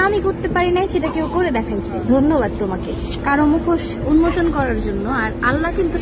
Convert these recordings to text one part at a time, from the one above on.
আমি করতে পারি নাই সেটা কেউ করে দেখাইছে। ধন্যবাদ তোমাকে। কারও মুখোশ উন্মোচন করার জন্য আর আল্লাহ কিন্তু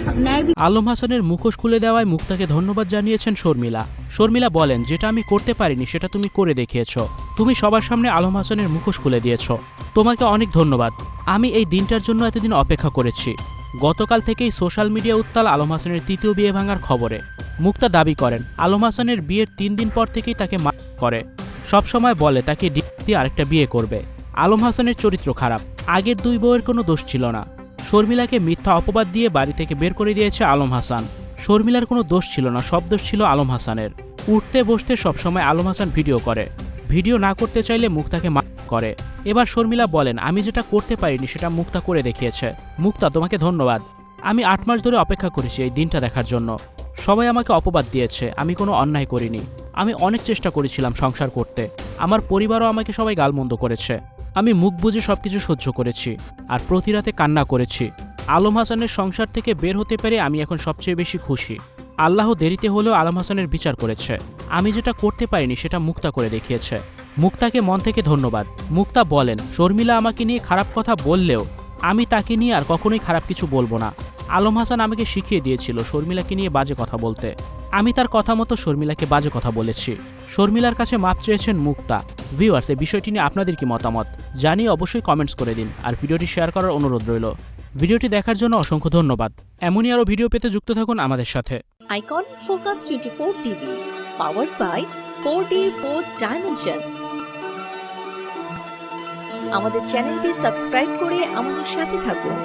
আলম হাসানের মুখোশ খুলে দেওয়ায় মুক্তাকে ধন্যবাদ জানিয়েছেন শর্মিলা। শর্মিলা বলেন, যেটা আমি করতে পারিনি, সেটা তুমি করে দেখিয়েছ। তুমি সবার সামনে আলম হাসানের মুখোশ খুলে দিয়েছ। তোমাকে অনেক ধন্যবাদ। আমি এই দিনটার জন্য এতদিন অপেক্ষা করেছি। গতকাল থেকেই সোশ্যাল মিডিয়া উত্তাল আলম হাসানের তৃতীয় বিয়ে ভাঙার খবরে। মুক্তা দাবি করেন, আলম হাসানের বিয়ের তিন দিন পর থেকেই তাকে করে। সবসময় বলে তাকে দিয়ে আরেকটা বিয়ে করবে। আলম হাসানের চরিত্র খারাপ, আগের দুই বউয়ের কোনো দোষ ছিল না। শর্মিলাকে মিথ্যা অপবাদ দিয়ে বাড়ি থেকে বের করে দিয়েছে আলম হাসান। শর্মিলার কোনো দোষ ছিল না, সব দোষ ছিল আলম হাসানের। উঠতে বসতে সবসময় আলম হাসান ভিডিও করে। ভিডিও না করতে চাইলে মুক্তাকে মা করে। এবার শর্মিলা বলেন, আমি যেটা করতে পারিনি, সেটা মুক্তা করে দেখিয়েছে। মুক্তা, তোমাকে ধন্যবাদ। আমি আট মাস ধরে অপেক্ষা করেছি এই দিনটা দেখার জন্য। সবাই আমাকে অপবাদ দিয়েছে, আমি কোনো অন্যায় করিনি। আমি অনেক চেষ্টা করেছিলাম সংসার করতে। আমার পরিবারও আমাকে সবাই গালমন্দ করেছে। আমি মুখ বুঝে সবকিছু সহ্য করেছি আর প্রতি রাতে কান্না করেছি। আলম হাসানের সংসার থেকে বের হতে পেরে আমি এখন সবচেয়ে বেশি খুশি। আল্লাহ দেরিতে হলেও আলম হাসানের বিচার করেছে। আমি যেটা করতে পারিনি সেটা মুক্তা করে দেখিয়েছে। মুক্তাকে মন থেকে ধন্যবাদ। মুক্তা বলেন, শর্মিলা আমাকে নিয়ে খারাপ কথা বললেও আমি তাকে নিয়ে আর কখনোই খারাপ কিছু বলব না। আলম হাসান আমাকে শিখিয়ে দিয়েছিল শর্মিলাকে নিয়ে বাজে কথা বলতে। আমি তার কথা মতো শর্মিলাকে বাজে কথা বলেছি। শর্মিলার কাছে মাপ চেয়েছেন মুক্তা। ভিউয়ার্স এই বিষয়টি নিয়ে আপনাদের কি মতামত? জানিয়ে অবশ্যই কমেন্টস করে দিন, আর ভিডিওটি শেয়ার করার অনুরোধ রইল। ভিডিওটি দেখার জন্য অসংখ্য ধন্যবাদ। এমনই আরও ভিডিও পেতে যুক্ত থাকুন আমাদের সাথে। Icon focus twenty four TV powered by four D fourth dimension আমাদের চ্যানেলটি সাবস্ক্রাইব করে আমাদের সাথে থাকুন।